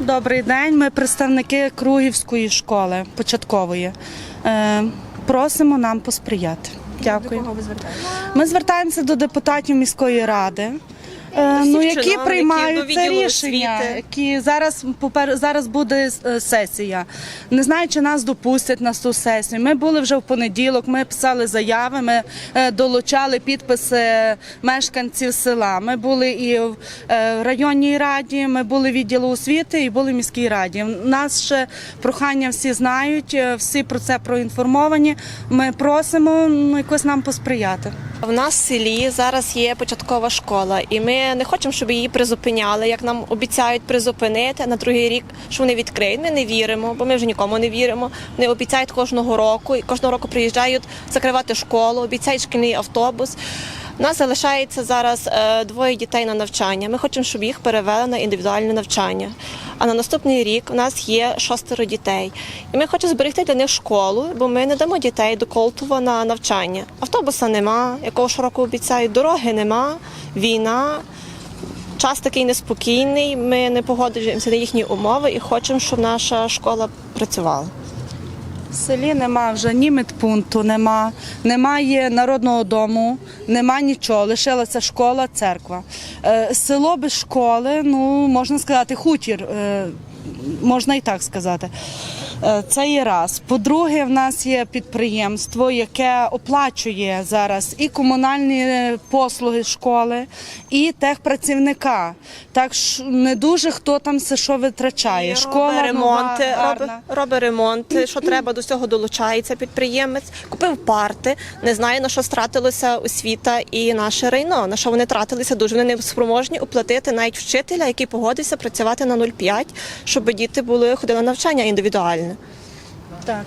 Добрий день. Ми представники Кругівської школи початкової. Е, просимо нам посприяти. Дякую. Кого ви звертаєтеся? Ми звертаємося до депутатів міської ради. Е, Ну, які чиновників, приймають до це відділу рішення, освіти. які зараз попер... зараз буде е, сесія. Не знаю, чи нас допустять на ту сесію. Ми були вже в понеділок. Ми писали заяви. Ми е, долучали підписи мешканців села. Ми були і в е, районній раді, ми були в відділу освіти і були в міській раді. Нас ще прохання всі знають, е, всі про це проінформовані. Ми просимо ну, якось нам посприяти. В нас в селі зараз є початкова школа, і ми не хочемо, щоб її призупиняли, як нам обіцяють призупинити на другий рік, що вони відкриють. Ми не віримо, бо ми вже нікому не віримо. Вони обіцяють кожного року, і кожного року приїжджають закривати школу, обіцяють шкільний автобус. У нас залишається зараз е, двоє дітей на навчання. Ми хочемо, щоб їх перевели на індивідуальне навчання. А на наступний рік у нас є шостеро дітей. І ми хочемо зберегти для них школу, бо ми не дамо дітей до Колтова на навчання. Автобуса нема, якого щороку обіцяють, дороги нема, війна. Час такий неспокійний. Ми не погоджуємося на їхні умови і хочемо, щоб наша школа працювала. В селі нема вже ні медпункту, нема, немає народного дому, нема нічого. Лишилася школа, церква. Е, село без школи, ну можна сказати, хутір. Е, можна і так сказати. Е, Це є раз. По-друге, в нас є підприємство, яке оплачує зараз і комунальні послуги школи, і техпрацівника. Так що не дуже хто там все що витрачає. Школа робить ремонти, нова, робить, робить ремонти. Що треба до цього долучається підприємець. Купив парти, не знає на що стратилося освіта і наше райно. На що вони тратилися дуже. Вони не спроможні оплатити навіть вчителя, який погодився працювати на 0,5, щоб діти були ходили на навчання індивідуальне. Так.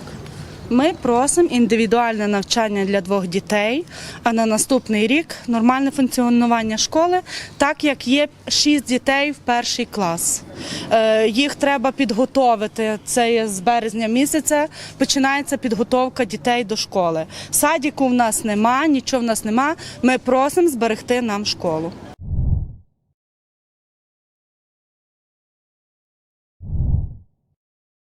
Ми просимо індивідуальне навчання для двох дітей, а на наступний рік нормальне функціонування школи, так як є шість дітей в перший клас. Е, Їх треба підготовити. Це є з березня місяця. Починається підготовка дітей до школи. Садіку в нас нема, нічого в нас нема. Ми просимо зберегти нам школу.